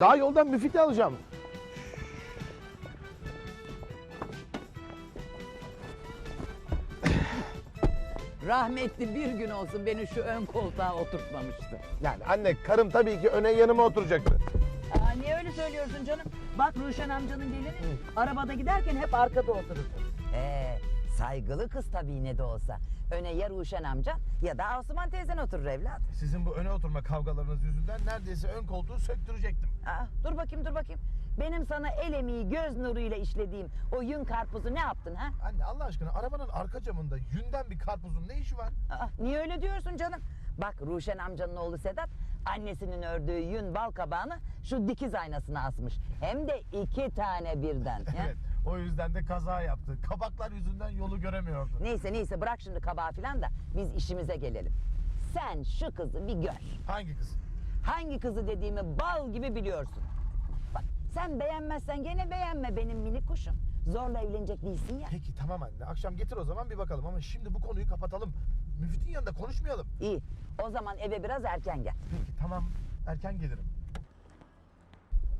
Daha yoldan müfiti alacağım. Rahmetli bir gün olsun beni şu ön koltuğa oturtmamıştı. Yani anne karım tabii ki öne yanıma oturacaktı. Aa, niye öyle söylüyorsun canım? Bak Ruşen amcanın gelini arabada giderken hep arkada oturur. Ee, saygılı kız tabii ne de olsa. Öne ya Ruşen amcan ya da Asuman teyzen oturur evlat. Sizin bu öne oturma kavgalarınız yüzünden neredeyse ön koltuğu söktürecektim. Aa, dur bakayım dur bakayım. Benim sana el emeği göz nuruyla işlediğim o yün karpuzu ne yaptın ha? Anne Allah aşkına arabanın arka camında yünden bir karpuzun ne işi var? Aa, niye öyle diyorsun canım? Bak Ruşen amcanın oğlu Sedat annesinin ördüğü yün bal kabağını şu dikiz aynasına asmış. Hem de iki tane birden. Evet. O yüzden de kaza yaptı. Kabaklar yüzünden yolu göremiyordu. Neyse neyse bırak şimdi kabağı filan da biz işimize gelelim. Sen şu kızı bir gör. Hangi kız? Hangi kızı dediğimi bal gibi biliyorsun. Bak sen beğenmezsen gene beğenme benim minik kuşum. Zorla evlenecek değilsin ya. Peki tamam anne. Akşam getir o zaman bir bakalım ama şimdi bu konuyu kapatalım. Müfit'in yanında konuşmayalım. İyi. O zaman eve biraz erken gel. Peki tamam. Erken gelirim.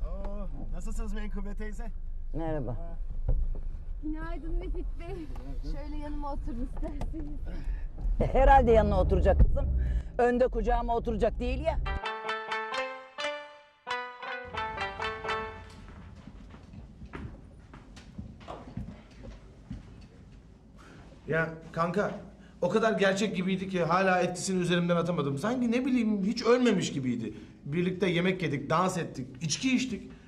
Oo, nasılsınız Menkıbe teyze? Merhaba. Günaydın Müfit Bey. Şöyle yanıma oturun isterseniz. Herhalde yanına oturacak kızım. Önde kucağıma oturacak değil ya. Ya kanka o kadar gerçek gibiydi ki hala etkisini üzerimden atamadım. Sanki ne bileyim hiç ölmemiş gibiydi. Birlikte yemek yedik, dans ettik, içki içtik.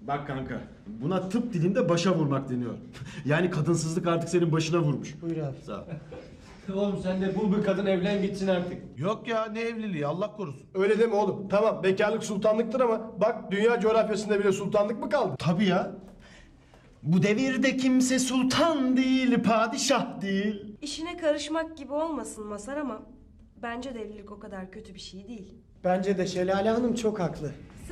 Bak kanka, buna tıp dilinde başa vurmak deniyor. yani kadınsızlık artık senin başına vurmuş. Buyur abi. Sağ ol. Oğlum sen de bul bir kadın evlen gitsin artık. Yok ya ne evliliği Allah korusun. Öyle deme oğlum. Tamam bekarlık sultanlıktır ama bak dünya coğrafyasında bile sultanlık mı kaldı? Tabii ya. Bu devirde kimse sultan değil, padişah değil. İşine karışmak gibi olmasın Masar ama bence de evlilik o kadar kötü bir şey değil. Bence de Şelale Hanım çok haklı.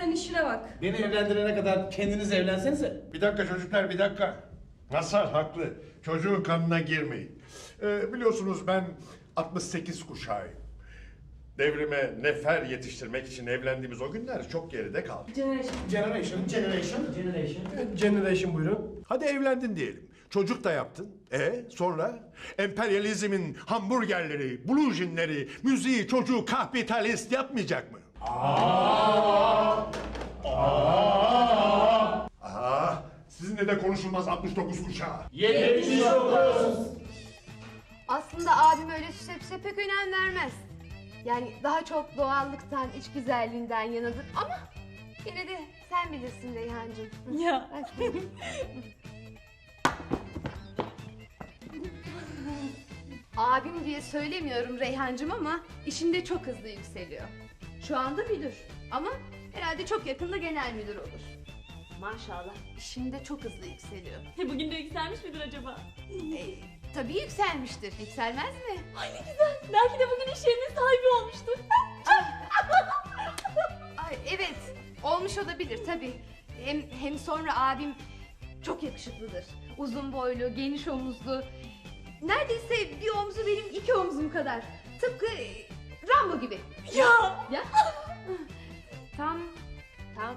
Sen işine bak. Beni evlendirene kadar kendiniz evlensenize. Bir dakika çocuklar bir dakika. Masar haklı. Çocuğun kanına girmeyin. Ee, biliyorsunuz ben 68 kuşağıyım. Devrime nefer yetiştirmek için evlendiğimiz o günler çok geride kaldı. Generation. Generation, generation. Generation. Generation buyurun. Hadi evlendin diyelim. Çocuk da yaptın. E sonra? Emperyalizmin hamburgerleri, blue jeanleri, müziği çocuğu kapitalist yapmayacak mı? Aa, sizinle de konuşulmaz 69 kuşağı. Aslında abim öyle süse püse pek önem vermez. Yani daha çok doğallıktan, iç güzelliğinden yanadır ama yine de sen bilirsin Reyhancığım. Ya. Abim diye söylemiyorum Reyhancığım ama işinde çok hızlı yükseliyor. Şu anda müdür ama herhalde çok yakında genel müdür olur. Maşallah işinde çok hızlı yükseliyor. Bugün de yükselmiş midir acaba? E, tabii yükselmiştir. Yükselmez mi? Ay ne güzel. Belki de bugün iş yerinin sahibi olmuştur. Ay, evet olmuş olabilir tabii. Hem, hem sonra abim çok yakışıklıdır. Uzun boylu, geniş omuzlu. Neredeyse bir omzu benim iki omzum kadar. Tıpkı e, Rambo gibi. Ya. Ya. tam, tam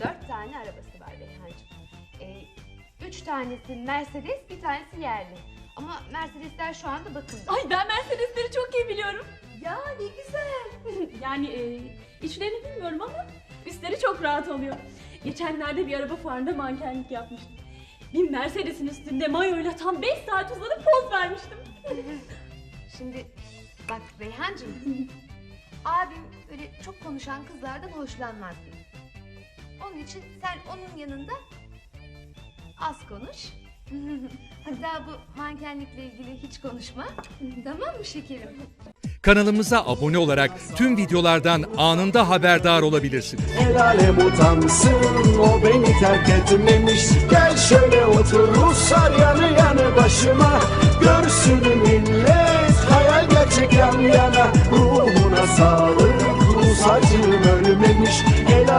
dört tane arabası var Beyhancığım. Ee, üç tanesi Mercedes, bir tanesi yerli. Ama Mercedesler şu anda bakımda. Ay ben Mercedesleri çok iyi biliyorum. Ya ne güzel. Yani e, içlerini bilmiyorum ama üstleri çok rahat oluyor. Geçenlerde bir araba fuarında mankenlik yapmıştım. Bir Mercedes'in üstünde mayoyla tam 5 saat uzanıp poz vermiştim. Şimdi bak Reyhancığım. Abim öyle çok konuşan kızlardan hoşlanmaz. Onun için sen onun yanında az konuş. Hatta bu mankenlikle ilgili hiç konuşma. tamam mı şekerim? Kanalımıza abone olarak tüm videolardan anında haberdar olabilirsiniz. El alem o beni terk etmemiş. Gel şöyle otur, Ruslar yanı yanı başıma. Görsün millet, hayal gerçek yan yana acıları